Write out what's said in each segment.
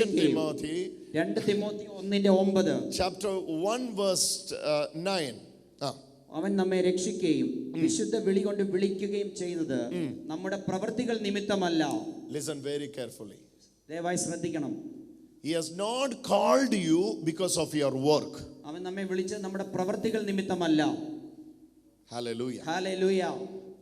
രക്ഷിക്കുകയും Timothy രണ്ട് Timothy ഒന്നിന്റെ ഒമ്പത് chapter 1 verse uh, 9. അവൻ നമ്മെ രക്ഷിക്കുകയും വിശുദ്ധ വിളി കൊണ്ട് വിളിക്കുകയും ചെയ്യുന്നത് നമ്മുടെ പ്രവൃത്തികൾ നിമിത്തമല്ല Listen very carefully. ദയവായി ശ്രദ്ധിക്കണം He has not called you because of your work. അവൻ നമ്മെ വിളിച്ചത് നമ്മുടെ പ്രവൃത്തികൾ നിമിത്തമല്ല Hallelujah. ഹാലൂയ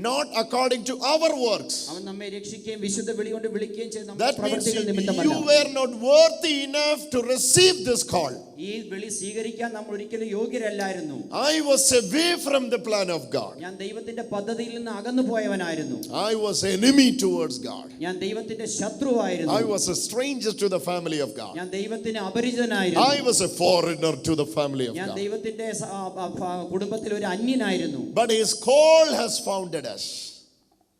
not according to our works. അവൻ നമ്മെ രക്ഷിക്കുകയും വിശുദ്ധ വിളി കൊണ്ട് വിളിക്കുകയും ചെയ്ത് നമ്മുടെ That means പ്രവൃത്തികൾ you, നിമിത്തമല്ല you were not worthy enough to receive this call. ഈ വിളി സ്വീകരിക്കാൻ നമ്മൾ ഒരിക്കലും യോഗ്യരല്ലായിരുന്നു I was away from the plan of God. ഞാൻ ദൈവത്തിന്റെ പദ്ധതിയിൽ നിന്ന് അകന്നു പോയവനായിരുന്നു I was enemy towards God. ഞാൻ ദൈവത്തിന്റെ ശത്രുവായിരുന്നു I was a stranger to the family of God. ഞാൻ ദൈവത്തിന് അപരിചിതനായിരുന്നു I was a foreigner to the family of ഞാൻ God. ദൈവത്തിന്റെ സ- ആ, ആ, ആ, കുടുംബത്തിൽ ഒരു അന്യനായിരുന്നു But his call has founded us.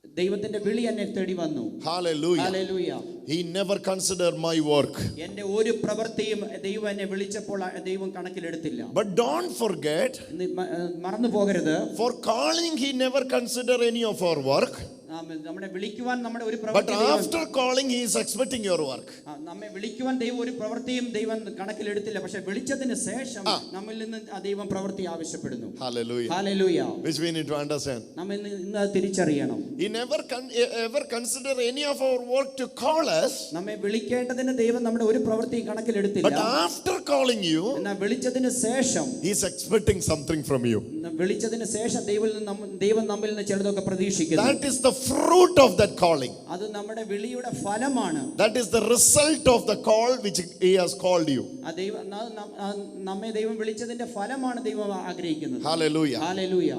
ദൈവത്തിന്റെ വിളി എന്നെ തേടി വന്നു Hallelujah. Hallelujah He never considered my work. എന്റെ ഒരു പ്രവൃത്തിയും ദൈവം എന്നെ വിളിച്ചപ്പോൾ ആ ദൈവം കണക്കിലെടുത്തില്ല But don't forget, ഇന്ന് മ- ഏ, മറന്നു പോകരുത് for calling, he never considered any of our work. നമ്മളെ വിളിക്കുവാൻ നമ്മുടെ ഒരു പ്രവൃത്തി ദൈവം- after calling, he is expecting your work. ആ, നമ്മെ വിളിക്കുവാൻ ദൈവം ഒരു പ്രവൃത്തിയും ദൈവം കണക്കിലെടുത്തില്ല പക്ഷെ വിളിച്ചതിന് ശേഷം നമ്മിൽ നിന്ന് ദൈവം പ്രവൃത്തി ആവശ്യപ്പെടുന്നു Hallelujah. Hallelujah Which we need to understand. നമ്മ ഇന്ന് തിരിച്ചറിയണം He never con- ever consider any of our work to call us. നമ്മെ വിളിക്കേണ്ടതിന് ദൈവം നമ്മുടെ ഒരു പ്രവൃത്തിയും But after calling you, എന്നാൽ വിളിച്ചതിന് ശേഷം he is expecting something from you. വിളിച്ചതിന് ശേഷം ദൈവം ദൈവം നമ്മിൽ നിന്ന് ചിലതൊക്കെ പ്രതീക്ഷിക്കുന്നു That is the fruit of that calling. അത് നമ്മുടെ വിളിയുടെ ഫലമാണ് That is the result of the call which he has called you. ആ ദൈവം ന- ന- ആ നമ്മെ ദൈവം വിളിച്ചതിന്റെ ഫലമാണ് ദൈവം ആഗ്രഹിക്കുന്നത് Hallelujah. Hallelujah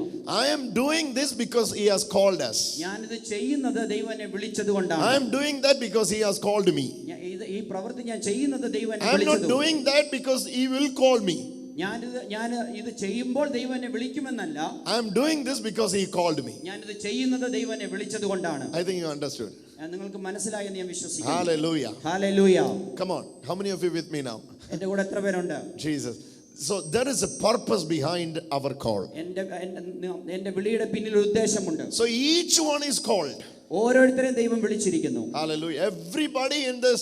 I am doing this because he has called us. ഞാനിത് ചെയ്യുന്നത് ദൈവം എന്നെ വിളിച്ചത് കൊണ്ടാണ് I am doing that because he has called me. ഞാൻ ഇത് ഈ പ്രവൃത്തി ഞാൻ ചെയ്യുന്നത് ദൈവം എന്നെ I am not വിളിച്ചത് doing that because he will call me. ഞാനിത് ഞാൻ ഇത് ചെയ്യുമ്പോൾ ദൈവം എന്നെ വിളിക്കുമെന്നല്ല I am doing this because he called me. ഞാനിത് ചെയ്യുന്നത് ദൈവം എന്നെ വിളിച്ചത് കൊണ്ടാണ് I think you understood. ഞാൻ നിങ്ങൾക്ക് മനസ്സിലായെന്ന് ഞാൻ വിശ്വസിക്കുന്നു Hallelujah. Hallelujah Come on. How many of you with me now? എന്റെ കൂടെ എത്ര പേരുണ്ട് Jesus. So there is a purpose behind our call. എന്റെ എന്റെ- എന്റെ വിളിയുടെ പിന്നിൽ ഒരു ഉദ്ദേശമുണ്ട് So each one is called. ഓരോരുത്തരെയും ദൈവം വിളിച്ചിരിക്കുന്നു Hallelujah. Everybody in this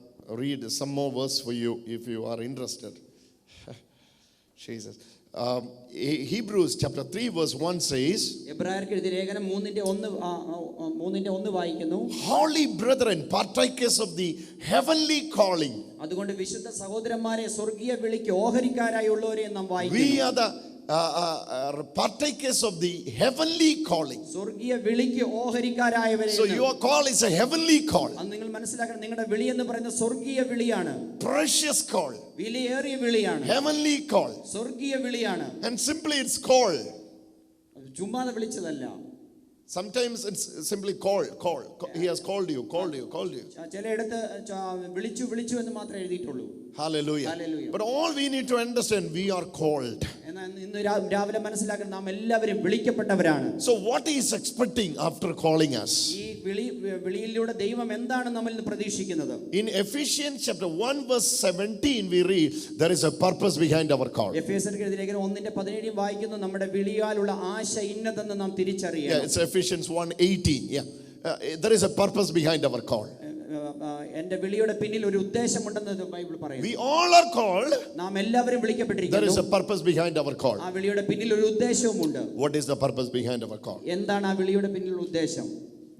read some more verse for you if you are interested. Jesus. Um, He- Hebrews chapter 3 verse 1 says, എബ്രായർക്ക് എഴുതിയ ലേഖനം മൂന്നിന്റെ ഒന്ന് ആ, ആ, ആ, മൂന്നിന്റെ ഒന്ന് വായിക്കുന്നു Holy brethren, partakers of the heavenly calling. അതുകൊണ്ട് വിശുദ്ധ സഹോദരന്മാരെ സ്വർഗീയ വിളിക്ക് ഓഹരിക്കാരായുള്ളവരെ നാം We വായിക്കുന്നു are the uh, uh, uh, partakers of the heavenly calling. സ്വർഗീയ വിളിക്ക് ഓഹരിക്കാരായവരെ So your call is a heavenly call, നിങ്ങൾ മനസ്സിലാക്കണം നിങ്ങളുടെ വിളി എന്ന് പറയുന്ന സ്വർഗീയ വിളിയാണ് precious call, വിലയേറിയ വിളിയാണ് heavenly call. സ്വർഗീയ വിളിയാണ് And simply it's called. ചുമ്മാതെ വിളിച്ചതല്ല Sometimes it's simply call, call. call. He has called you, called you, called you. ച- ചിലയിടത്ത് ച- വിളിച്ചു വിളിച്ചു എന്ന് മാത്രമേ എഴുതിയിട്ടുള്ളൂ Hallelujah. Hallelujah. But all we need to understand, we are called. എന്നാൽ ഇന്ന് രാ- രാവിലെ മനസ്സിലാക്കണം നാം എല്ലാവരും വിളിക്കപ്പെട്ടവരാണ് So what he is expecting after calling us? ഈ വിളി വിളിയിലൂടെ ദൈവം എന്താണ് നമ്മളിൽ നിന്ന് പ്രതീക്ഷിക്കുന്നത് In Ephesians chapter 1 verse 17 we read there is a purpose behind our call. F S ലേഖനം ഒന്നിന്റെ പതിനേഴും വായിക്കുന്നു നമ്മുടെ വിളിയാലുള്ള ആശ ഇന്നതെന്ന് നാം Yeah, തിരിച്ചറിയണം it's Ephesians 1:18. Yeah. Uh, there is a purpose behind our call. ഏഹ്, ഏഹ്, എന്റെ വിളിയുടെ പിന്നിൽ ഒരു ഉദ്ദേശമുണ്ടെന്ന് ബൈബിൾ പറയുന്നു We all are called. നാം എല്ലാവരും There is വിളിക്കപ്പെട്ടിരിക്കുന്നു a purpose behind our call. ആ വിളിയുടെ പിന്നിൽ ഒരു ഉദ്ദേശവുമുണ്ട് What is the purpose behind our call? എന്താണ് ആ വിളിയുടെ പിന്നിലുള്ള ഉദ്ദേശം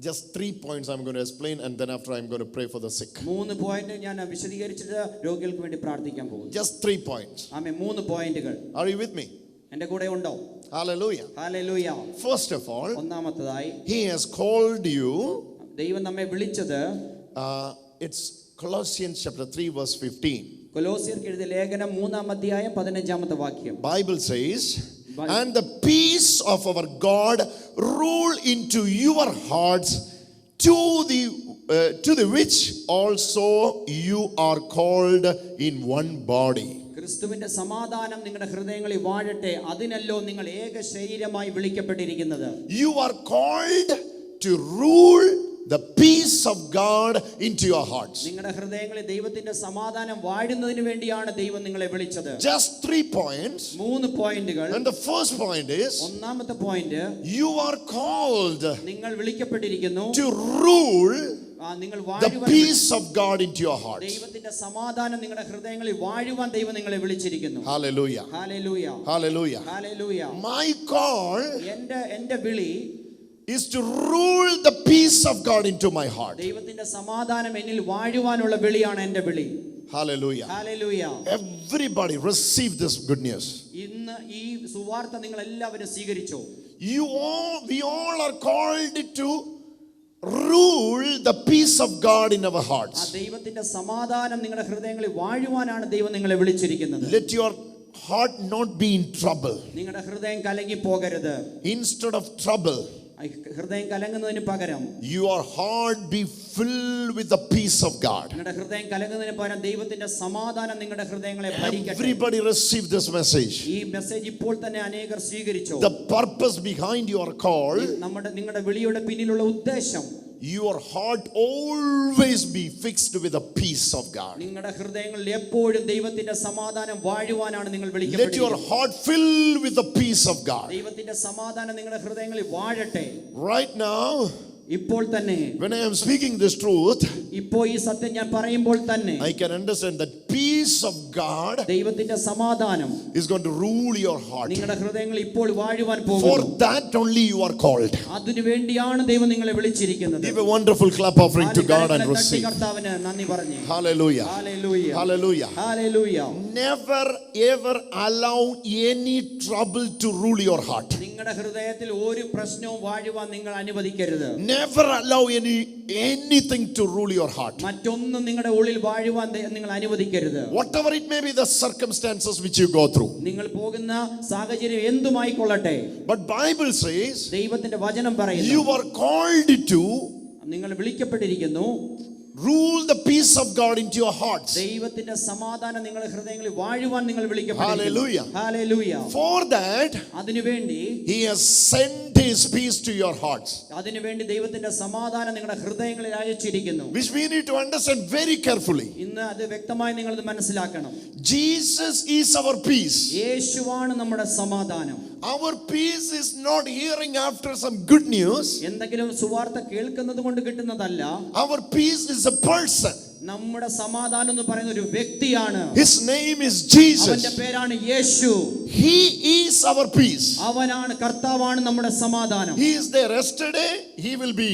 Just three points I'm going to explain, and then after I'm going to pray for the sick. മൂന്ന് point ഞാൻ വിശദീകരിച്ചിട്ട് രോഗികൾക്ക് വേണ്ടി പ്രാർത്ഥിക്കാൻ പോകുന്നു Just three points. ആമേ മൂന്ന് പോയിന്റുകൾ Are you with me? എന്റെ കൂടെ ഉണ്ടോ Hallelujah. Hallelujah First of all, ഒന്നാമത്തതായി He has called you. ദൈവം നമ്മെ വിളിച്ചത് Uh, it's Colossians chapter 3, verse 15. കൊലോസിയർക്ക് എഴുതിയ ലേഖനം മൂന്നാം അധ്യായം പതിനഞ്ചാമത്തെ വാക്യം Bible says, Bible. and the peace of our God rule into your hearts to the uh, to the which also you are called in one ക്രിസ്തുവിന്റെ സമാധാനം നിങ്ങളുടെ ഹൃദയങ്ങളിൽ വാഴട്ടെ അതിനല്ലോ നിങ്ങൾ ഏക ശരീരമായി വിളിക്കപ്പെട്ടിരിക്കുന്നത്. You are called to rule the peace of God in to your hearts നിങ്ങളുടെ ഹൃദയങ്ങളിൽ ദൈവത്തിന്റെ സമാധാനം വാഴുന്നതിന് വേണ്ടിയാണ് ദൈവം നിങ്ങളെ വിളിച്ചത്. ജസ്റ്റ് ത്രീ പോയിന്റ്സ് മൂന്ന് പോയിന്റുകൾ. And the first point is ഒന്നാമത്തെ പോയിന്റ് യു ആർ കോൾഡ് നിങ്ങൾ വിളിക്കപ്പെട്ടിരിക്കുന്നു. To rule നിങ്ങൾ the വാഴുവാൻ peace of God into your hearts. ദൈവത്തിന്റെ സമാധാനം നിങ്ങളുടെ ഹൃദയങ്ങളിൽ വാഴുവാൻ ദൈവം നിങ്ങളെ വിളിച്ചിരിക്കുന്നു Hallelujah. Hallelujah Hallelujah. Hallelujah My call എന്റെ എന്റെ വിളി is to rule the peace of God into my heart. ദൈവത്തിന്റെ സമാധാനം എന്നിൽ വാഴുവാനുള്ള വിളിയാണ് എന്റെ വിളി Hallelujah. Hallelujah Everybody receive this good news. ഇന്ന് ഈ സുവാർത്ത നിങ്ങൾ എല്ലാവരും സ്വീകരിച്ചോ You all, we all are called to rule the peace of God in our ആ hearts. ദൈവത്തിന്റെ സമാധാനം നിങ്ങളുടെ ഹൃദയങ്ങളിൽ വാഴുവാനാണ് ദൈവം നിങ്ങളെ വിളിച്ചിരിക്കുന്നത് Let your heart not be in trouble. നിങ്ങളുടെ ഹൃദയം കലങ്ങി പോകരുത് Instead of trouble, ആ ഹൃദയം കലങ്ങുന്നതിന് പകരം your heart be filled with the peace of God. നിങ്ങളുടെ ഹൃദയം കലങ്ങുന്നതിന് പകരം ദൈവത്തിന്റെ സമാധാനം നിങ്ങളുടെ ഹൃദയങ്ങളെ ഭരിക്കട്ടെ Everybody receive this message. ഈ മെസ്സേജ് ഇപ്പോൾ തന്നെ അനേകർ സ്വീകരിച്ചോ The purpose behind your call, നമ്മുടെ നിങ്ങളുടെ വിളിയുടെ പിന്നിലുള്ള ഉദ്ദേശം your heart always be fixed with the peace of God. നിങ്ങളുടെ ഹൃദയങ്ങളിൽ എപ്പോഴും ദൈവത്തിന്റെ സമാധാനം വാഴുവാനാണ് നിങ്ങൾ Let your വിളിക്കപ്പെടുന്നത് heart fill with the peace of God. ദൈവത്തിന്റെ സമാധാനം നിങ്ങളുടെ ഹൃദയങ്ങളിൽ വാഴട്ടെ Right now, ഇപ്പോൾ തന്നെ when I am speaking this truth, ഇപ്പോൾ ഈ സത്യം ഞാൻ പറയുമ്പോൾ തന്നെ I can understand that peace of God ദൈവത്തിന്റെ സമാധാനം is going to rule your heart. നിങ്ങളുടെ ഹൃദയങ്ങളിൽ ഇപ്പോൾ വാഴുവാൻ For പോകുന്നു that only you are called. അതിനു വേണ്ടിയാണ് ദൈവം നിങ്ങളെ വിളിച്ചിരിക്കുന്നത് Give a wonderful clap offering to God and കരങ്ങളെ തട്ടി receive. കർത്താവിന് നന്ദി പറഞ്ഞു Hallelujah. Hallelujah. Hallelujah. Hallelujah. Never ever allow any trouble to rule your heart. നിങ്ങളുടെ ഹൃദയത്തിൽ ഒരു പ്രശ്നവും വാഴുവാൻ നിങ്ങൾ അനുവദിക്കരുത് Never allow any anything to rule your heart മറ്റൊന്നും നിങ്ങളുടെ ഉള്ളിൽ വാഴുവാൻ നിങ്ങൾ അനുവദിക്കരുത്. Whatever it may be the circumstances which you go through നിങ്ങൾ പോകുന്ന സാഹചര്യം എന്തുമായിക്കൊള്ളട്ടെ? ബട്ട് ബൈബിൾ സേസ് ദൈവത്തിന്റെ വചനം പറയുന്നു. യു ആർ കോൾഡ് ടു നിങ്ങൾ വിളിക്കപ്പെട്ടിരിക്കുന്നു. rule the peace of God into your hearts. ദൈവത്തിന്റെ സമാധാനം നിങ്ങളുടെ ഹൃദയങ്ങളിൽ വാഴുവാൻ നിങ്ങൾ Hallelujah. വിളിക്കപ്പെട്ടിരിക്കുന്നു Hallelujah. For that, അതിനുവേണ്ടി He has sent His peace to your hearts. അതിനുവേണ്ടി ദൈവത്തിന്റെ സമാധാനം നിങ്ങളുടെ ഹൃദയങ്ങളിൽ അയച്ചിരിക്കുന്നു Which we need to understand very carefully. ഇന്ന് അത് വ്യക്തമായി നിങ്ങൾ മനസ്സിലാക്കണം Jesus is our peace. യേശുവാണ് നമ്മുടെ സമാധാനം Our peace is not hearing after some good news എന്തെങ്കിലും സുവാർത്ത കേൾക്കുന്നത് കൊണ്ട് കിട്ടുന്നതല്ല. Our peace is a person നമ്മുടെ സമാധാനം എന്ന് പറയുന്ന ഒരു വ്യക്തിയാണ്. ഹിസ് നെയിം ഈസ് ജീസസ് അവന്റെ പേരാണ് യേശു. ഹി ഈസ് അവർ പീസ് അവനാണ് കർത്താവാണ് നമ്മുടെ സമാധാനം. He is there yesterday he will be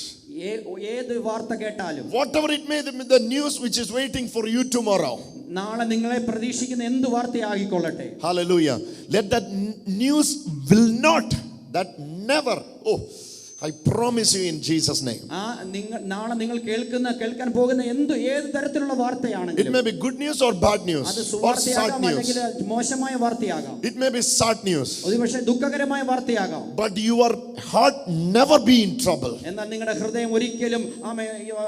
ഏത് വാർത്ത കേട്ടാലും whatever it may be, the news which is waiting for you tomorrow. നാളെ നിങ്ങളെ പ്രതീക്ഷിക്കുന്ന എന്ത് വാർത്തയാകിക്കൊള്ളട്ടെ Hallelujah. Let that n- news will not, that never, oh, I promise you in Jesus' name. ആ നിങ്ങൾ നാളെ നിങ്ങൾ കേൾക്കുന്ന കേൾക്കാൻ പോകുന്ന എന്ത് ഏത് തരത്തിലുള്ള It വാർത്തയാണെങ്കിലും may be good news or bad അത് news or sad സുവാർത്തയാകാം അല്ലെങ്കിൽ news. മോശമായ വാർത്തയാകാം It may be sad news. ഒരുപക്ഷെ ദുഃഖകരമായ വാർത്തയാകാം But your heart never be in trouble. എന്നാൽ നിങ്ങളുടെ ഹൃദയം ഒരിക്കലും ആമേ,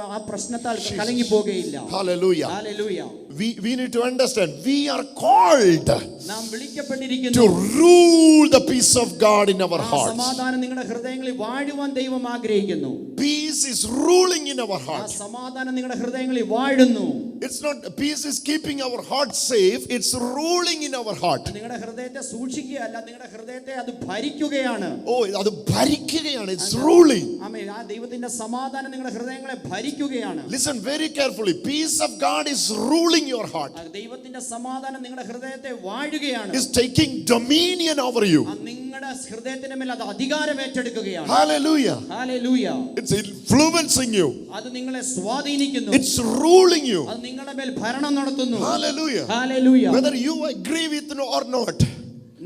ആ പ്രശ്നത്താൽ കലങ്ങി പോകുകയില്ല Hallelujah. Hallelujah. We, we need to understand we are called നാം to വിളിക്കപ്പെട്ടിരിക്കുന്നു rule the peace of God in our ആ hearts. സമാധാനം നിങ്ങളുടെ ഹൃദയങ്ങളിൽ വാഴുവാൻ വാഴുവാൻ ദൈവം ആഗ്രഹിക്കുന്നു. Peace is ruling in our heart സമാധാനം നിങ്ങളുടെ ഹൃദയങ്ങളിൽ വാഴുന്നു. It's not peace is keeping our heart safe it's ruling in our heart നിങ്ങളുടെ ഹൃദയത്തെ സൂക്ഷിക്കുകയല്ല നിങ്ങളുടെ ഹൃദയത്തെ അത് ഭരിക്കുകയാണ്. ഓ അത് ഭരിക്കുകയാണ് ഇറ്റ്സ് റൂളിംഗ് ആമേ ആ ദൈവത്തിന്റെ സമാധാനം നിങ്ങളുടെ ഹൃദയങ്ങളെ ഭരിക്കുകയാണ്. Listen very carefully peace of God is ruling your heart ദൈവത്തിന്റെ സമാധാനം നിങ്ങളുടെ ഹൃദയത്തെ വാഴുകയാണ്. Is taking dominion over you നിങ്ങളുടെ ഹൃദയത്തിന്റെ മേൽ അത് അധികാരം ഏറ്റെടുക്കുകയാണ്. Hallelujah. Hallelujah It's influencing you. അത് നിങ്ങളെ സ്വാധീനിക്കുന്നു It's ruling you. അത് നിങ്ങളുടെ മേൽ ഭരണം നടത്തുന്നു Hallelujah. Hallelujah Whether you agree with it or not,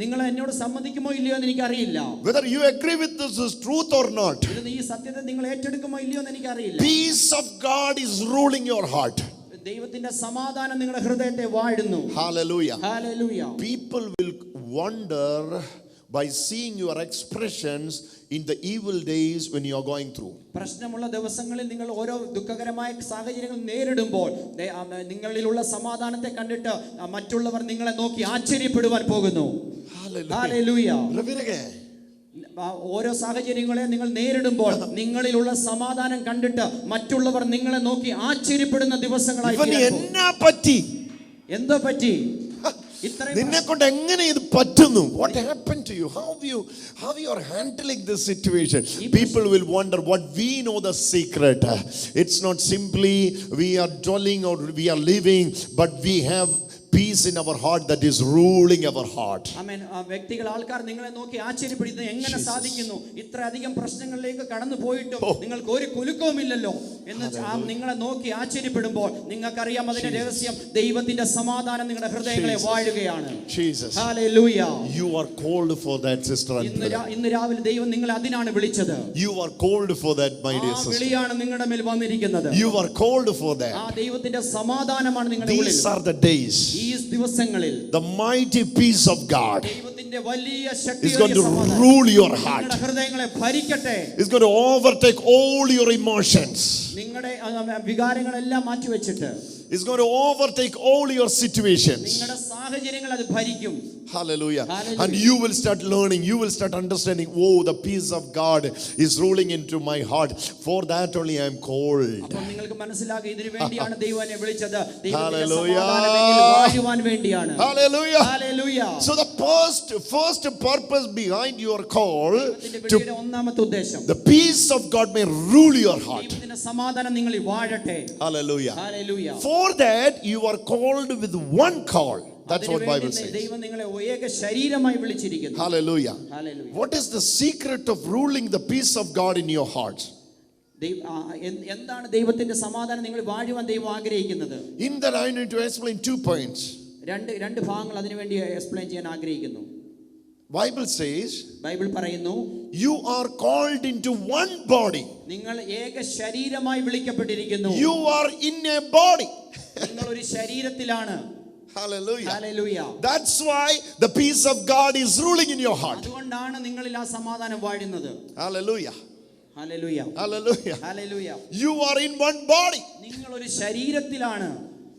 നിങ്ങൾ എന്നോട് സമ്മതിക്കുമോ ഇല്ലയോ എന്ന് എനിക്കറിയില്ല whether you agree with this is truth or not, ഇത് ഈ സത്യത്തെ നിങ്ങൾ ഏറ്റെടുക്കുമോ ഇല്ലയോ എന്ന് എനിക്കറിയില്ല peace of God is ruling your heart. ദൈവത്തിന്റെ സമാധാനം നിങ്ങളുടെ ഹൃദയത്തെ വാഴുന്നു Hallelujah. Hallelujah People will wonder by seeing your expressions in the evil days when you are going through. പ്രശ്നമുള്ള ദിവസങ്ങളിൽ നിങ്ങൾ ഓരോ ദുഃഖകരമായ സാഹചര്യങ്ങൾ നേരിടുമ്പോൾ നിങ്ങളിലുള്ള സമാധാനത്തെ കണ്ടിട്ട് മറ്റുള്ളവർ നിങ്ങളെ നോക്കി ആശ്ചര്യപ്പെടുവാൻ പോകുന്നു. ഓരോ സാഹചര്യങ്ങളെ നിങ്ങൾ നേരിടുമ്പോൾ നിങ്ങളിലുള്ള സമാധാനം കണ്ടിട്ട് മറ്റുള്ളവർ നിങ്ങളെ നോക്കി ആശ്ചര്യപ്പെടുന്ന ദിവസങ്ങളായി എന്നാ പറ്റി? എന്തോ പറ്റി? നിന്നെ കൊണ്ട് എങ്ങനെ ഇത് പറ്റുന്നു what happen to you how you how you are handling this situation people will wonder what we know the secret it's not simply we R dwelling or we are living but we have peace in our heart that is ruling our heart amen വ്യക്തികൾ ആൾക്കാർ നിങ്ങളെ നോക്കി ആശ്ചര്യപ്പെടുന്നു എങ്ങനെ സാധിക്കുന്നു? ഇത്ര അധികം പ്രശ്നങ്ങളിലേക്ക് കടന്നു പോയിട്ടും നിങ്ങൾക്ക് ഒരു കുലുക്കവും ഇല്ലല്ലോ എന്ന് നിങ്ങളെ നോക്കി ആശ്ചര്യപ്പെടുമ്പോൾ നിങ്ങൾക്കറിയാം അതിന്റെ രഹസ്യം. ദൈവത്തിന്റെ സമാധാനം നിങ്ങളുടെ ഹൃദയങ്ങളെ വാഴുകയാണ്. You are called for that sister ഇന്ന് രാവിലെ ദൈവം നിങ്ങളെ അതിനാണ് വിളിച്ചത്. You are called for that my dear sister വിളിയാണ് നിങ്ങളുടെ മേൽ വന്നിരിക്കുന്നത്. You are called for that ആ ദൈവത്തിന്റെ സമാധാനമാണ് നിങ്ങളുടെ ഉള്ളിൽ. These are the days ഈ ദിവസങ്ങളിൽ the mighty peace of God ദൈവത്തിന്റെ വലിയ is Shakti going to rule your heart നിങ്ങളുടെ ഹൃദയങ്ങളെ ഭരിക്കട്ടെ is going to overtake all your emotions. നിങ്ങളുടെ ആ, വികാരങ്ങളെല്ലാം മാറ്റിവെച്ചിട്ട് It's going to overtake all your situations. നിങ്ങളുടെ സാഹചര്യങ്ങൾ അത് ഭരിക്കും Hallelujah. Hallelujah. And you will start learning, you will start understanding, oh, the peace of God is ruling into my heart. For that only I am called. അപ്പോൾ നിങ്ങൾക്ക് മനസ്സിലാകും ഇതിനു വേണ്ടിയാണ് ദൈവം എന്നെ വിളിച്ചത് ദൈവത്തിന്റെ Hallelujah. സമാധാനം എന്നിൽ വാഴുവാൻ വേണ്ടിയാണ് Hallelujah. Hallelujah. So the first, first purpose behind your call ദൈവത്തിന്റെ to വിളിയുടെ ഒന്നാമത്തെ ഉദ്ദേശം the peace of God may rule your heart. ദൈവത്തിന്റെ സമാധാനം നിങ്ങളിൽ വാഴട്ടെ Hallelujah. Hallelujah. For that you are called with one call. That's what അതിനുവേണ്ടി Bible says. ദൈവം നിങ്ങളെ ഏക ശരീരമായി വിളിച്ചിരിക്കുന്നു Hallelujah. Hallelujah. What is the secret of ruling the peace of God in your hearts? ദൈവ- ആ, എന്ത്- എന്താണ് ദൈവത്തിന്റെ സമാധാനം നിങ്ങൾ വാഴുവാൻ ദൈവം ആഗ്രഹിക്കുന്നത് In that, I need to explain two points. രണ്ട് രണ്ട് ഭാഗങ്ങൾ അതിനുവേണ്ടി എക്സ്പ്ലെയിൻ ചെയ്യാൻ ആഗ്രഹിക്കുന്നു Bible says, ബൈബിൾ പറയുന്നു you are called into one body. നിങ്ങൾ ഏക ശരീരമായി വിളിക്കപ്പെട്ടിരിക്കുന്നു You are in a body. നിങ്ങൾ ഒരു ശരീരത്തിലാണ് Hallelujah. Hallelujah. That's why the peace of God is ruling in your heart. അതുകൊണ്ടാണ് നിങ്ങളിൽ ആ സമാധാനം വാഴുന്നത് Hallelujah. Hallelujah Hallelujah. Hallelujah. You are in one body. നിങ്ങൾ ഒരു ശരീരത്തിലാണ്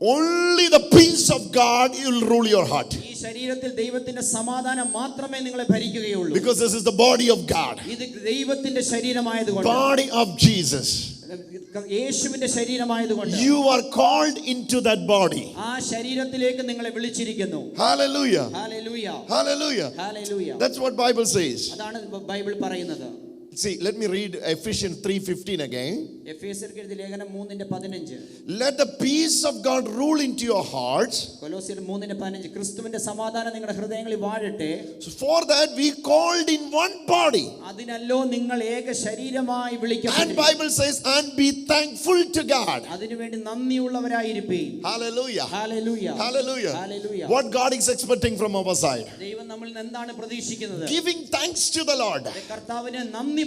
Only the peace of God will rule your heart. ഈ ശരീരത്തിൽ ദൈവത്തിന്റെ സമാധാനം മാത്രമേ നിങ്ങളെ ഭരിക്കുകയുള്ളൂ Because this is the body of God, ഇത് ദൈവത്തിന്റെ ശരീരമായതുകൊണ്ട് body of Jesus. യേശുവിന്റെ ശരീരമായതുകൊണ്ട് You are called into that body. ആ ശരീരത്തിലേക്ക് നിങ്ങളെ വിളിച്ചിരിക്കുന്നു Hallelujah. Hallelujah Hallelujah. Hallelujah That's what Bible says. അതാണ് ബൈബിൾ പറയുന്നത് See, let me read Ephesians 3:15 again. Let the peace of God rule into your hearts. So for that we called in one body. And Bible says, and be thankful to God. Hallelujah. Hallelujah. Hallelujah. Hallelujah. What God is expecting from our side. Giving thanks to the Lord.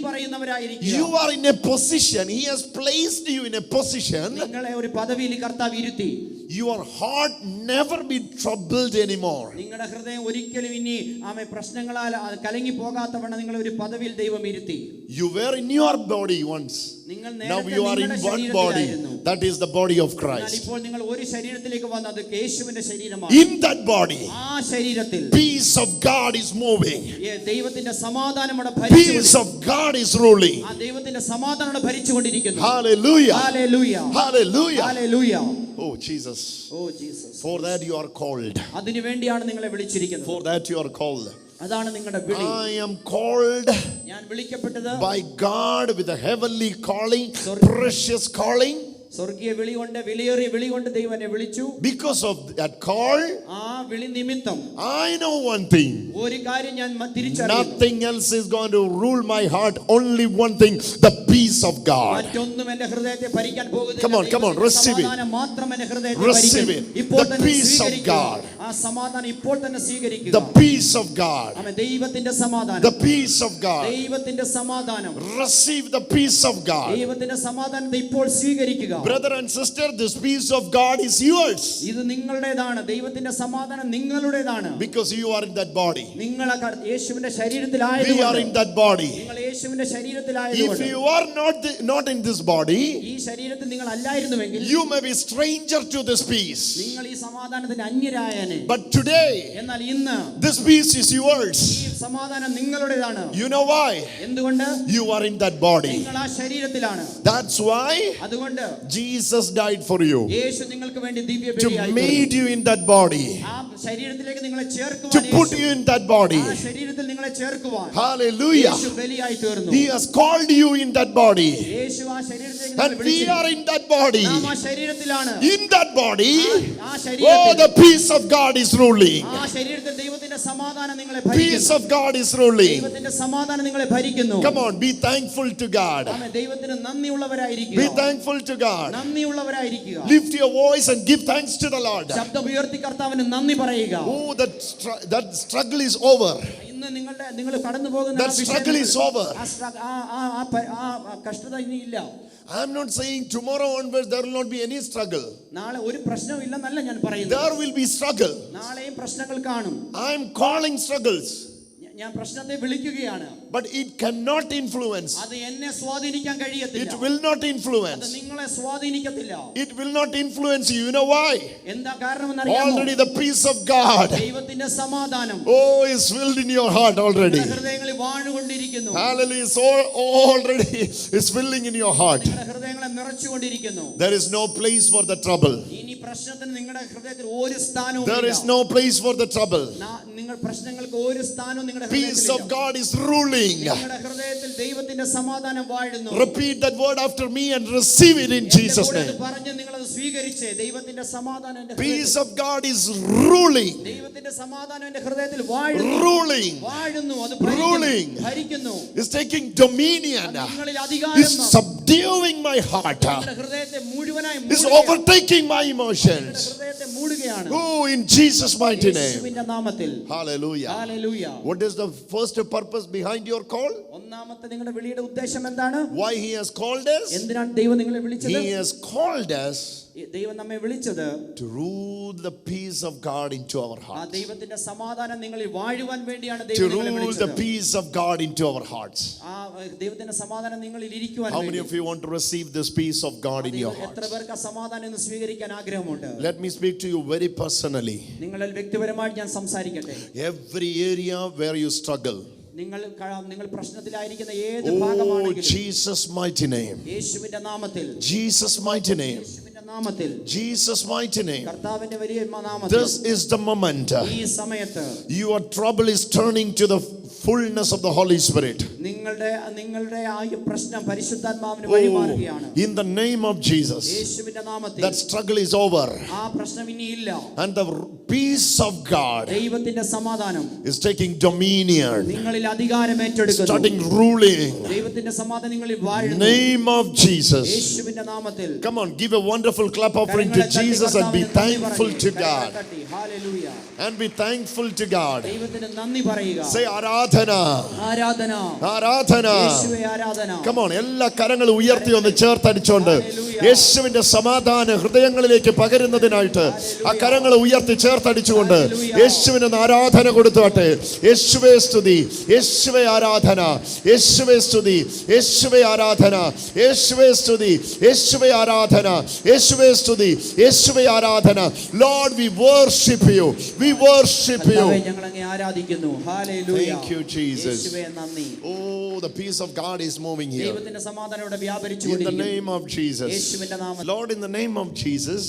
കർത്താവിന് നന്ദി പറയുന്നവരായിരിക്കും You are in a position, He has placed you in a position. നിങ്ങളെ ഒരു പദവിയിൽ കർത്താവ് ഇരുത്തി Your heart never be troubled anymore. നിങ്ങളുടെ ഹൃദയം ഒരിക്കലും ഇനി ആമെ പ്രശ്നങ്ങളാൽ ആ, കലങ്ങി പോകാത്തവണ്ണം നിങ്ങളെ ഒരു പദവിയിൽ ദൈവം ഇരുത്തി You were in your body once. now you are in one body. That is the body of christ. in that body peace of god is moving. peace of god is ruling. hallelujah. Hallelujah. Hallelujah. Hallelujah. Oh Jesus. Oh Jesus. For that you are called. For that you are called. അതാണ് നിങ്ങളുടെ വിളി I am called ഞാൻ വിളിക്കപ്പെട്ടത് by God with a heavenly calling, Sorry. precious calling. സ്വർഗീയ വിളി കൊണ്ട് വിലയേറിയ വിളി കൊണ്ട് ദൈവം എന്നെ വിളിച്ചു Because of that call, ആ വിളി നിമിത്തം I know one thing. ഒരു കാര്യം ഞാൻ മ- തിരിച്ചറിയുന്നു Nothing else is going to rule my heart. Only one thing the peace of God. മറ്റൊന്നും എന്റെ ഹൃദയത്തെ ഭരിക്കാൻ പോകുന്നില്ല Come on, come on, ദൈവത്തിന്റെ receive it. സമാധാനം മാത്രം എന്റെ ഹൃദയത്തെ Receive ഭരിക്കും. it. ഇപ്പോൾ The തന്നെ peace of സ്വീകരിക്കുക. God. ആ സമാധാനം ഇപ്പോൾ തന്നെ The സ്വീകരിക്കുക peace of God. ആമേൻ. ദൈവത്തിന്റെ സമാധാനം The peace of God. ദൈവത്തിന്റെ സമാധാനം Receive the peace of God. ദൈവത്തിന്റെ സമാധാനത്തെ ഇപ്പോൾ സ്വീകരിക്കുക Brother and sister, this peace of God is yours ഇത് നിങ്ങളുടേതാണ് ദൈവത്തിന്റെ സമാധാനം നിങ്ങളുടേതാണ് because you are in that body. നിങ്ങൾ ആ കർ- യേശുവിന്റെ We are ശരീരത്തിലായതുകൊണ്ട് in that body. നിങ്ങൾ യേശുവിന്റെ If ശരീരത്തിലായതുകൊണ്ട് you are not the, not in this body, ഈ ശരീരത്തിൽ നിങ്ങൾ അല്ലായിരുന്നുവെങ്കിൽ you may be stranger to this peace. നിങ്ങൾ ഈ സമാധാനത്തിന് അന്യരായനെ But today, എന്നാൽ ഇന്ന് this peace is yours. ഈ സമാധാനം നിങ്ങളുടേതാണ് You know why? എന്തുകൊണ്ട് You are in that body. നിങ്ങൾ ആ ശരീരത്തിലാണ് That's why അതുകൊണ്ട് Jesus died for you യേശു നിങ്ങൾക്ക് വേണ്ടി ദിവ്യ to ബലിയായി made you in that body, ആ ശരീരത്തിലേക്ക് നിങ്ങളെ to ചേർക്കുവാൻ put Yeshu- you in that body. ആ ശരീരത്തിൽ നിങ്ങളെ ചേർക്കുവാൻ Hallelujah. യേശു ബലിയായി തീർന്നു He has called you in that body, യേശു ആ ശരീരത്തിലേക്ക് നിങ്ങളെ and we വിളിച്ചിരിക്കുന്നു. are in that body. നാം ആ ശരീരത്തിലാണ് In that body, ആ oh, ശരീരത്തിൽ the peace of God is ruling. ആ ശരീരത്തിൽ ദൈവത്തിന്റെ സമാധാനം നിങ്ങളെ Peace ഭരിക്കുന്നു of God is ruling. ദൈവത്തിന്റെ സമാധാനം നിങ്ങളെ ഭരിക്കുന്നു Come on, be thankful to God. ആമേൻ. ദൈവത്തിന് Be നന്ദിയുള്ളവരായിരിക്കുക thankful to God. നന്ദിയുള്ളവരായിരിക്കുക Lift your voice and give thanks to the Lord. ശബ്ദം ഉയർത്തി കർത്താവിന് നന്ദി പറയുക Oh, that, str- that struggle is over. ഇന്ന് നിങ്ങളുടെ നിങ്ങൾ കടന്നു പോകുന്ന ആ That വിഷയങ്ങൾ- struggle is over. ആ സ്ട്ര- ആ- ആ- ആ പ- ആ കഷ്ടത ഇനി ഇല്ല I'm not saying tomorrow onwards there will not be any struggle. നാളെ ഒരു പ്രശ്നവും ഇല്ലെന്നല്ല ഞാൻ പറയുന്നത് There will be struggle. നാളെയും പ്രശ്നങ്ങൾ കാണും I'm calling struggles, ഞ- ഞാൻ പ്രശ്നത്തെ വിളിക്കുകയാണ് but it cannot influence. അത് എന്നെ സ്വാധീനിക്കാൻ It കഴിയത്തില്ല will not അത് influence. നിങ്ങളെ സ്വാധീനിക്കത്തില്ല It will not influence you. You know why? എന്താ കാരണമെന്നറിയാമോ Already the peace of God, ദൈവത്തിന്റെ സമാധാനം oh, is filled in your heart already. നിങ്ങളുടെ ഹൃദയങ്ങളിൽ വാഴുകൊണ്ടിരിക്കുന്നു Hallelujah. So already is filling in your heart. നിങ്ങളുടെ ഹൃദയങ്ങളെ നിറച്ചുകൊണ്ടിരിക്കുന്നു There is no place for the trouble. ഇനി പ്രശ്നത്തിന് നിങ്ങളുടെ ഹൃദയത്തിൽ ഒരു സ്ഥാനവും There ഇല്ല. is no place for the trouble. നാ- നിങ്ങൾ പ്രശ്നങ്ങൾക്ക് ഒരു സ്ഥാനവും നിങ്ങളുടെ Peace ഹൃദയത്തിലില്ല. of God is ruling. നിങ്ങളുടെ ഹൃദയത്തിൽ ദൈവത്തിന്റെ സമാധാനം വാഴുന്നു Repeat that word after me and receive it in എന്റെ Jesus' കൂടെ ഇത് name. പറഞ്ഞ് നിങ്ങളത് സ്വീകരിച്ചേ ദൈവത്തിന്റെ സമാധാനം എന്റെ Peace ഹൃദയത്തിൽ- of God is ruling. ദൈവത്തിന്റെ സമാധാനം എന്റെ ഹൃദയത്തിൽ വാഴുന്നു Ruling. വാഴുന്നു അത് Ruling. ഭരിക്കുന്നു. ഭരിക്കുന്നു Is taking dominion. അത് നിങ്ങളിൽ അധികാരം Is subduing my heart. നിങ്ങളുടെ ഹൃദയത്തെ മുഴുവനായി Is മൂടുകയാണ്. overtaking my നിങ്ങളുടെ emotions. conscience. In Jesus' mighty name. Hallelujah. Hallelujah. What is the first purpose behind your call? Why he has called us? He has called us ദൈവം നമ്മെ വിളിച്ചത് to rule the peace of God into our ആ hearts. ദൈവത്തിന്റെ സമാധാനം നിങ്ങളിൽ വാഴുവാൻ വേണ്ടിയാണ് To ദൈവം നിങ്ങളെ rule the വിളിച്ചത് peace of God into our hearts. ആ ഏഹ്, ദൈവത്തിന്റെ സമാധാനം നിങ്ങളിൽ ഇരിക്കുവാൻ How many വേണ്ടി. of you want to receive this peace of God in your ദൈവം എത്ര hearts? പേർക്ക് ആ സമാധാനം ഇന്ന് സ്വീകരിക്കാൻ ആഗ്രഹമുണ്ട് Let me speak to you very personally. നിങ്ങളിൽ വ്യക്തിപരമായിട്ട് ഞാൻ സംസാരിക്കട്ടെ Every area where you struggle, നിങ്ങൾ ക- നിങ്ങൾ പ്രശ്നത്തിലായിരിക്കുന്ന ഏത് Oh, ഭാഗമാണെങ്കിലും Jesus' mighty name. യേശുവിന്റെ നാമത്തിൽ Jesus' mighty name. യേശുവിന്റെ നാമത്തിൽ Jesus' mighty name. കർത്താവിന്റെ വലിയ നാമത്തിൽ This is the moment. ഈ സമയത്ത് Your trouble is turning to the fullness of the Holy Spirit. നിങ്ങളുടെ നിങ്ങളുടെ ആ ഈ പ്രശ്നം പരിശുദ്ധാത്മാവിന് വഴിമാറുകയാണ് Oh, in the name of Jesus. യേശുവിന്റെ നാമത്തിൽ That struggle is over. ആ പ്രശ്നം ഇനിയില്ല And the peace of God ദൈവത്തിന്റെ സമാധാനം is taking dominion, നിങ്ങളിൽ അധികാരം ഏറ്റെടുക്കുന്നു starting ruling. ദൈവത്തിന്റെ സമാധാനം നിങ്ങളിൽ വാഴുന്നു Name of Jesus. യേശുവിന്റെ നാമത്തിൽ Come on, give a wonderful clap offering to കരങ്ങളെ തട്ടി Jesus and be കർത്താവിന് നന്ദി thankful പറഞ്ഞ് to കരങ്ങളെ God. Hallelujah. And be thankful to God. Say Aradhana. Aradhana. ആരാധന. Come on, എല്ലാ കരങ്ങളും ഉയർത്തി ഒന്ന് ചേർത്തടിച്ചോണ്ട് യേശുവിന്റെ സമാധാന ഹൃദയങ്ങളിലേക്ക് പകരുന്നതിനായിട്ട് ആ കരങ്ങൾ ഉയർത്തി ചേർത്തടിച്ചുകൊണ്ട് യേശുവിന് ആരാധന കൊടുത്തോട്ടെ. യേശുവേ സ്തുതി. യേശുവേ ആരാധന. യേശുവേ സ്തുതി. യേശുവേ ആരാധന. യേശുവേ സ്തുതി. യേശുവേ ആരാധന. യേശുവേ സ്തുതി. യേശുവേ ആരാധന. Lord we worship U we worship you കർത്താവേ, ഞങ്ങൾ അങ്ങേ ആരാധിക്കുന്നു ഹല്ലേലൂയ Thank you, Jesus. യേശുവേ നന്ദി Oh, the peace of God is moving here. ദൈവത്തിന്റെ സമാധാനം ഇവിടെ In the വ്യാപരിച്ചുകൊണ്ടിരിക്കുന്നു name of Jesus. യേശുവിന്റെ നാമത്തിൽ Lord, in the name of Jesus,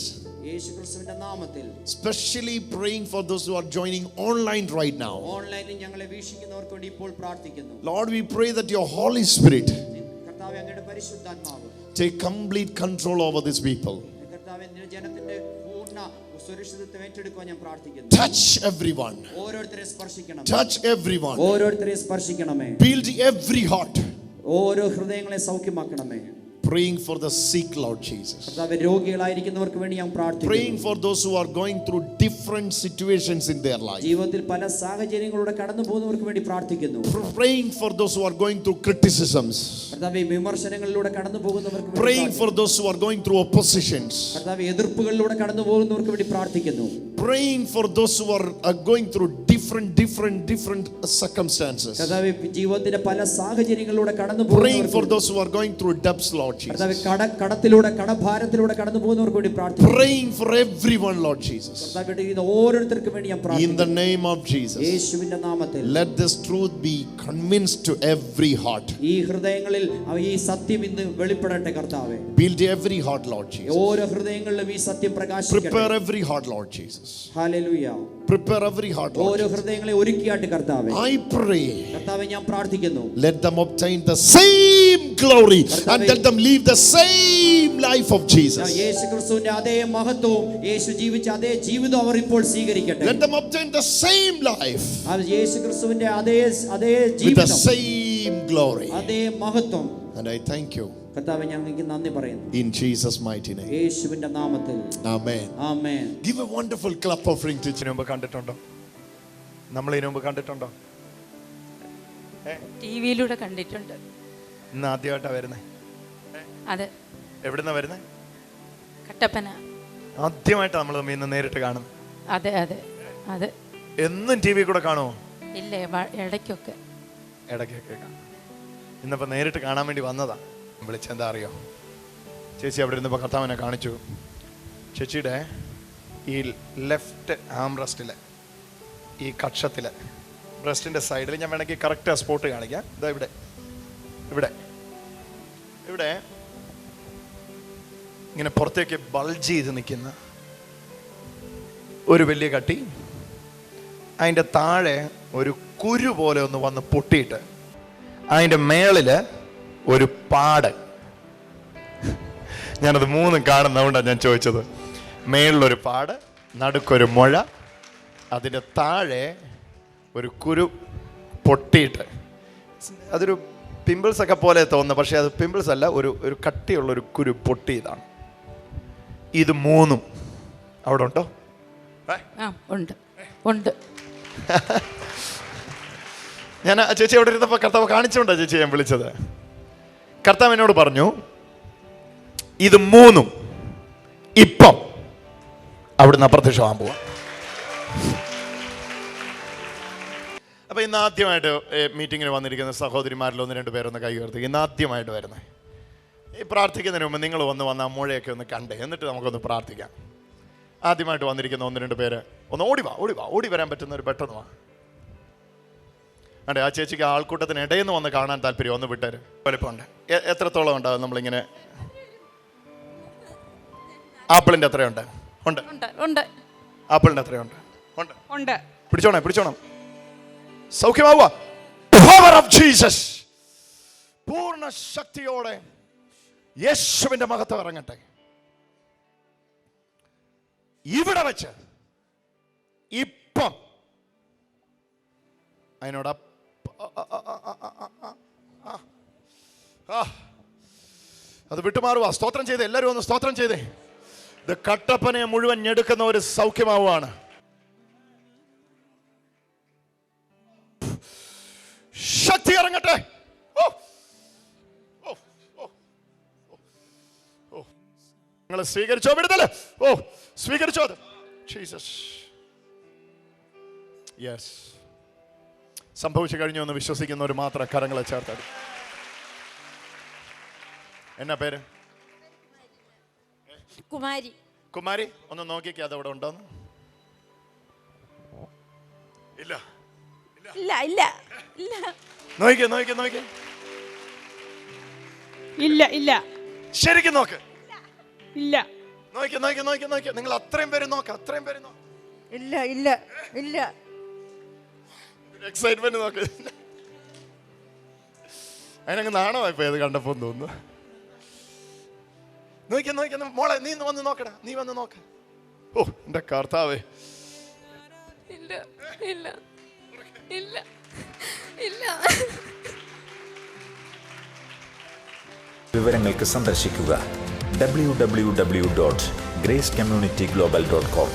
യേശു ക്രിസ്തുവിന്റെ നാമത്തിൽ especially praying for those who are joining online right now. ഓൺലൈനിൽ ഞങ്ങളെ വീക്ഷിക്കുന്നവർക്ക് വേണ്ടി ഇപ്പോൾ പ്രാർത്ഥിക്കുന്നു Lord, we pray that your Holy Spirit കർത്താവെ അങ്ങയുടെ പരിശുദ്ധാത്മാവ് take complete control over these people. കർത്താവെ നിന്റെ ജനത്തിന്റെ പൂർണ്ണ സുരക്ഷിതത്വം ഏറ്റെടുക്കുവാൻ ഞാൻ പ്രാർത്ഥിക്കുന്നു Touch everyone. ഓരോരുത്തരെ സ്പർശിക്കണം Touch everyone. ഓരോരുത്തരെ സ്പർശിക്കണമേ Build every heart. ഓരോ ഹൃദയങ്ങളെ സൗഖ്യമാക്കണമേ Praying for the sick, Lord Jesus. കർത്താവെ രോഗികളായിരിക്കുന്നവർക്ക് വേണ്ടി ഞാൻ Praying പ്രാർത്ഥിക്കുന്നു for those who are going through different situations in their life. ജീവിതത്തിൽ പല സാഹചര്യങ്ങളിലൂടെ കടന്നു പോകുന്നവർക്ക് വേണ്ടി പ്രാർത്ഥിക്കുന്നു Praying for those who are going through criticisms. കർത്താവെ വിമർശനങ്ങളിലൂടെ കടന്നു പോകുന്നവർക്ക് വേണ്ടി Praying പ്രാർത്ഥിക്കുന്നു. for those who are going through oppositions. കർത്താവെ എതിർപ്പുകളിലൂടെ കടന്നു പോകുന്നവർക്ക് വേണ്ടി പ്രാർത്ഥിക്കുന്നു praying for those who are, are going through different different different circumstances കർത്താവെ ജീവിതത്തിന്റെ പല സാഹചര്യങ്ങളിലൂടെ കടന്നു praying for പോകുന്നവർക്ക് those who are going through depths lord കർത്താവെ jesus കട കടത്തിലൂടെ കടഭാരത്തിലൂടെ കടന്നു പോകുന്നവർക്ക് വേണ്ടി പ്രാർത്ഥിക്കുന്നു praying for everyone lord jesus കർത്താവെ ഇത് ഓരോരുത്തർക്കും വേണ്ടി ഞാൻ in പ്രാർത്ഥിക്കുന്നു the name of jesus യേശുവിന്റെ നാമത്തിൽ let this truth be convinced to every heart ഈ ഹൃദയങ്ങളിൽ ഈ സത്യം ഇന്ന് വെളിപ്പെടട്ടെ കർത്താവെ build every heart lord jesus ഓരോ ഹൃദയങ്ങളിലും ഈ സത്യം പ്രകാശിക്കട്ടെ prepare every heart lord jesus hallelujah prepare every heart lord ഓരോ Jesus. ഹൃദയങ്ങളെ ഒരുക്കിയാട്ട് കർത്താവെ i pray കർത്താവെ ഞാൻ പ്രാർത്ഥിക്കുന്നു let them obtain the same glory and let them live the same life of jesus യേശു ക്രിസ്തുവിന്റെ അതേ മഹത്വവും യേശു ജീവിച്ച അതേ ജീവിതം അവർ ഇപ്പോൾ സ്വീകരിക്കട്ടെ Let them obtain the same life ആ യേശു ക്രിസ്തുവിന്റെ അതേ അതേ with the ജീവിതം same glory. അതേ മഹത്വം And I thank you കർത്താവെ ഞങ്ങൾക്ക് നന്ദി പറയുന്നു. ഇൻ ജീസസ് mighty നെയിം യേശുവിന്റെ നാമത്തിൽ. Amen amen. Give a wonderful clap offering to ഇതിനു മുമ്പ് കണ്ടിട്ടുണ്ടോ? നമ്മൾ ഇതിനു മുമ്പ് കണ്ടിട്ടുണ്ടോ? ടിവിയിലൂടെ കണ്ടിട്ടുണ്ട്. ഇന്ന് ആദ്യമായിട്ടാ വരുന്നത് അതെ. എവിടുന്നാ വരുന്നേ? കട്ടപ്പന. ആദ്യമായിട്ടാണ് നമ്മൾ തമ്മിൽ ഇന്ന് നേരിട്ട് കാണുന്നത്. അതെ അതെ അതെ. എന്നും ടി വി കൂടെ കാണുമോ ഇല്ല ഇടയ്ക്കൊക്കെ. ഇടയ്ക്കൊക്കെ കാണും. ഇന്നിപ്പോൾ നേരിട്ട് കാണാൻ വേണ്ടി വന്നതാ. വിളിച്ചെന്താ അറിയോ ചേച്ചി അവിടെ ഇരുന്നപ്പോൾ കർത്താവിനെ കാണിച്ചു. ചേച്ചിയുടെ ഈ ലെഫ്റ്റ് ആം റെസ്റ്റിലെ ഈ കക്ഷത്തിലെ ബ്രസ്റ്റിന്റെ സൈഡിൽ ഞാൻ വേണമെങ്കിൽ കറക്റ്റ് സ്പോട്ട് കാണിക്കാം. ഇതാ ഇവിടെ ഇവിടെ ഇവിടെ ഇങ്ങനെ പുറത്തേക്ക് ബൾജ് ചെയ്ത് നിൽക്കുന്ന ഒരു വലിയ കട്ടി അതിന്റെ താഴെ ഒരു കുരു പോലെ ഒന്ന് വന്ന് പൊട്ടിയിട്ട് അതിന്റെ മേളിൽ ഒരു പാട്. ഞാനത് മൂന്നും കാണുന്നതുകൊണ്ടാണ് ഞാൻ ചോദിച്ചത്. മേളിലൊരു പാട് നടുക്കൊരു മുഴ അതിന്റെ താഴെ ഒരു കുരു പൊട്ടിയിട്ട്. അതൊരു പിമ്പിൾസ് ഒക്കെ പോലെ തോന്നുന്നു പക്ഷേ അത് പിമ്പിൾസ് അല്ല ഒരു ഒരു കട്ടിയുള്ള ഒരു കുരു പൊട്ടിയതാണ്. ഇത് മൂന്നും. അവിടെ ഉണ്ടോ? ഉണ്ട്. ഉണ്ട്. ഞാൻ ചേച്ചി അവിടെ ഇരുന്നപ്പോൾ കർത്താവ് കാണിച്ചുകൊണ്ടാണ് ചേച്ചി ഞാൻ വിളിച്ചത്. കർത്താവ് എന്നോട് പറഞ്ഞു ഇത് മൂന്നും ഇപ്പം അവിടുന്ന് അപ്രത്യക്ഷമാകാൻ പോവാം. അപ്പൊ ഇന്ന് ആദ്യമായിട്ട് മീറ്റിങ്ങിന് വന്നിരിക്കുന്ന സഹോദരിമാരിൽ ഒന്ന് രണ്ട് പേരൊന്ന് കൈ ഉയർത്തി. ഇന്ന് ആദ്യമായിട്ട് വരുന്നത് ഈ പ്രാർത്ഥിക്കുന്നതിന് മുമ്പ് നിങ്ങൾ വന്ന് വന്ന മുഴയൊക്കെ ഒന്ന് കണ്ടേ. എന്നിട്ട് നമുക്കൊന്ന് പ്രാർത്ഥിക്കാം. ആദ്യമായിട്ട് വന്നിരിക്കുന്ന ഒന്ന് രണ്ട് പേര് ഒന്ന് ഓടി വാ ഓടി വാ ഓടി വരാൻ പറ്റുന്ന ഒരു പെട്ടെന്ന് വാ. അതെ ആ ചേച്ചിക്ക് ആൾക്കൂട്ടത്തിന് ഇടയിൽ നിന്ന് വന്ന് കാണാൻ താല്പര്യം ഒന്ന് വിട്ടേര്. വലിപ്പമുണ്ട്. എത്രത്തോളം ഉണ്ടാവും നമ്മളിങ്ങനെ? ആപ്പിളിന്റെ എത്രയുണ്ട് ഉണ്ട്. ഉണ്ട് എത്രയുണ്ട് ഉണ്ട്. ഉണ്ട്. പിടിച്ചോണേ പിടിച്ചോണം. സൗഖ്യമാവുക. പവർ ഓഫ് ജീസസ് പൂർണ ശക്തിയോടെ യേശുവിന്റെ മഹത്വം ഇറങ്ങട്ടെ. ഇവിടെ വെച്ച് ഇപ്പം അതിനോട് അത് വിട്ടുമാറുക സ്തോത്രം ചെയ്തേ എല്ലാവരും ഒന്ന് സ്തോത്രം ചെയ്തേ. ഇത് കട്ടപ്പനയെ മുഴുവൻ ഞെടുക്കുന്ന ഒരു സൗഖ്യമാവുകയാണ് ശക്തി ഇറങ്ങട്ടെ. നിങ്ങൾ സ്വീകരിച്ചോ വിടുതൽ. ഓ സ്വീകരിച്ചോ അത്. ജീസസ് യെസ് സംഭവിച്ചു കഴിഞ്ഞു എന്ന് വിശ്വസിക്കുന്നവർ മാത്രം കരങ്ങളെ ചേർത്തടി എന്നാ പേര്? കുമാരി. കുമാരി ഒന്ന് നോക്കിക്കേ അതവിടെ ഉണ്ടോ ഉണ്ടോന്ന് ഇല്ല. ഇല്ല ഇല്ല ഇല്ല. നോക്കിക്കേ നോക്കിക്കേ നോക്കിക്കേ. ഇല്ല ഇല്ല. ശരിക്കും നോക്ക്. ഇല്ല. നോക്കി നോക്കി നോക്കി നോക്കി നിങ്ങൾ അത്രയും പേര് നോക്ക് അത്രയും പേര് നോക്ക്. ഇല്ല ഇല്ല ഇല്ല. എക്സൈറ്റ്മെന്റ് നോക്ക്. അതിനങ്ങ് നാണമായി പോയത് കണ്ടപ്പോ തോന്നുന്നു. നോക്കി നോക്കി മോളെ നീ വന്ന് നോക്കടാ. നീ വന്ന് നോക്ക. ഓ എന്റെ കർത്താവേ. ഇല്ല ഇല്ല ഇല്ല ഇല്ല. വിവരങ്ങൾക്ക് സന്ദർശിക്കുക. W W W dot grace community global dot com